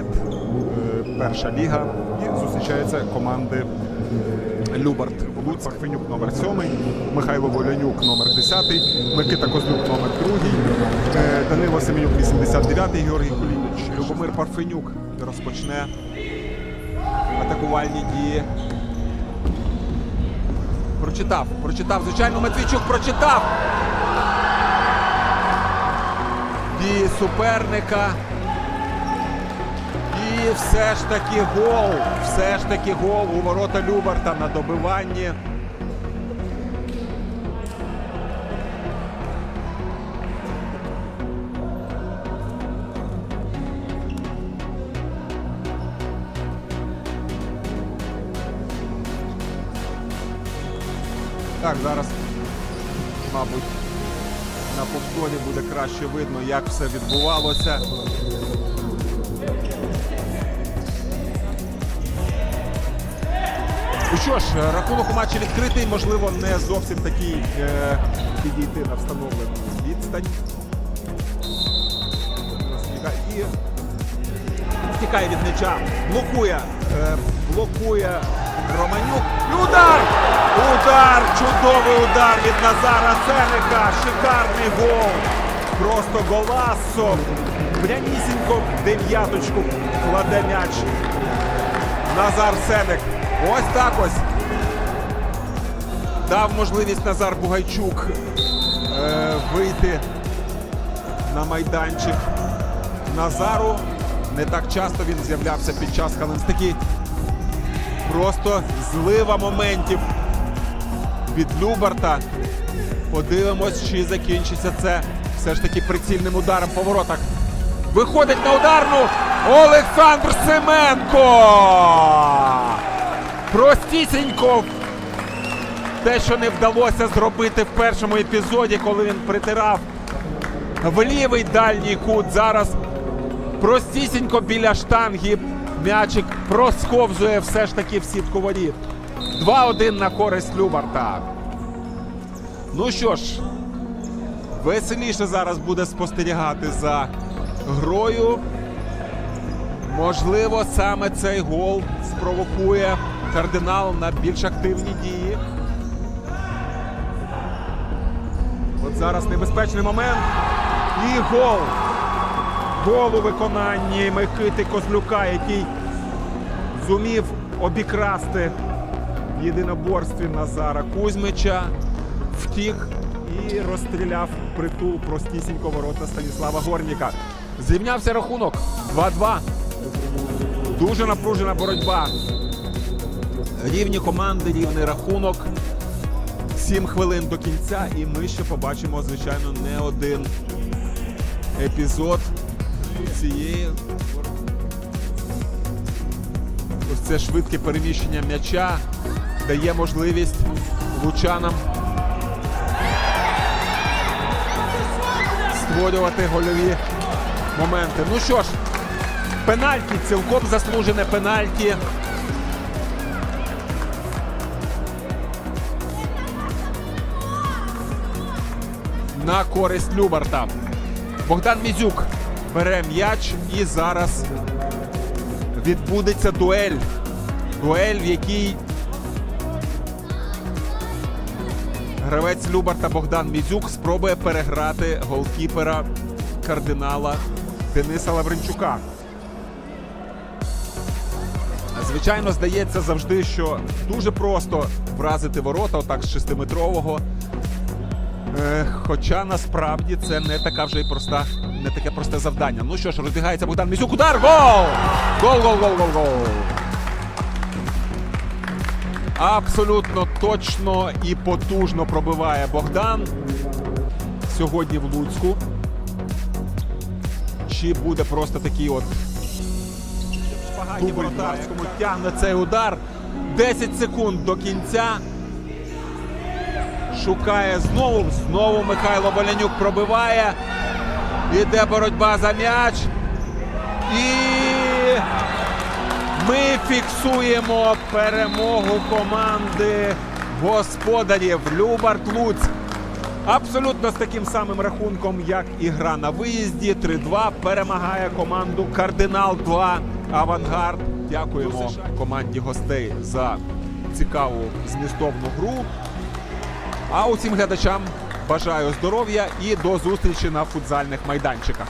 Бет е, перша ліга. І зустрічаються команди Любарт Луць, Парфенюк номер 7, Михайло Волянюк номер 10, Микита Козлюк номер 2, е, Данило Семенюк 89, Георгій Кулініч. Любомир Парфенюк розпочне атакувальні дії. Прочитав, прочитав. Звичайно, Матвійчук прочитав. Дії суперника. І все ж таки гол. Все ж таки гол у ворота Любарта на добиванні. Так, зараз, мабуть, на повторі буде краще видно, як все відбувалося. Ну що ж, рахунок у матчі відкритий, можливо, не зовсім такий е, підійти на встановлену відстань. І втікає від м'яча, блокує, е, блокує Романюк. І удар! Удар! Чудовий удар від Назара Сеника. Шикарний гол. Просто голасо. Прямісінько дев'яточку кладе м'яч. Назар Сеник. Ось так ось. Дав можливість Назар Бугайчук е, вийти на майданчик. Назару. Не так часто він з'являвся під час Халинстики. Просто злива моментів від Любарта. Подивимось, чи закінчиться це все ж таки прицільним ударом по воротах. Виходить на ударну Олександр Семенко. Простісінько. Те, що не вдалося зробити в першому епізоді, коли він притирав в лівий дальній кут. Зараз простісінько біля штанги. М'ячик просковзує все ж таки в сітку воріт. 2-1 на користь Любарта. Ну що ж, веселіше зараз буде спостерігати за грою. Можливо, саме цей гол спровокує кардинал на більш активні дії. От зараз небезпечний момент. І гол. Гол у виконанні Микити Козлюка, який зумів обікрасти в єдиноборстві Назара Кузьмича, втік і розстріляв притул простісінько ворота Станіслава Горніка. Зрівнявся рахунок 2-2. Дуже напружена боротьба. Рівні команди, рівний рахунок. 7 хвилин до кінця, і ми ще побачимо, звичайно, не один епізод цієї. Ось це швидке переміщення м'яча дає можливість лучанам створювати гольові моменти. Ну що ж, пенальті, цілком заслужене пенальті. На користь Любарта. Богдан Мізюк бере м'яч і зараз відбудеться дуель. Дуель, в якій гравець Любарта Богдан Мізюк спробує переграти голкіпера кардинала Дениса Лавренчука. Звичайно, здається завжди, що дуже просто вразити ворота отак з шестиметрового. Е, Хоча насправді це не така вже й проста, не таке просте завдання. Ну що ж, розбігається Богдан Мізюк. Удар! Гол! Гол, гол, гол, гол, гол. Абсолютно точно і потужно пробиває Богдан сьогодні в Луцьку. Чи буде просто такий от воротарському тягне цей удар. 10 секунд до кінця. Шукає знову. Знову Михайло Болянюк пробиває. Іде боротьба за м'яч. І ми фіксуємо перемогу команди господарів Любарт Луцьк. Абсолютно з таким самим рахунком, як і гра на виїзді. 3-2 перемагає команду Кардинал 2 Авангард. Дякуємо команді гостей за цікаву змістовну гру. А усім глядачам бажаю здоров'я і до зустрічі на футзальних майданчиках.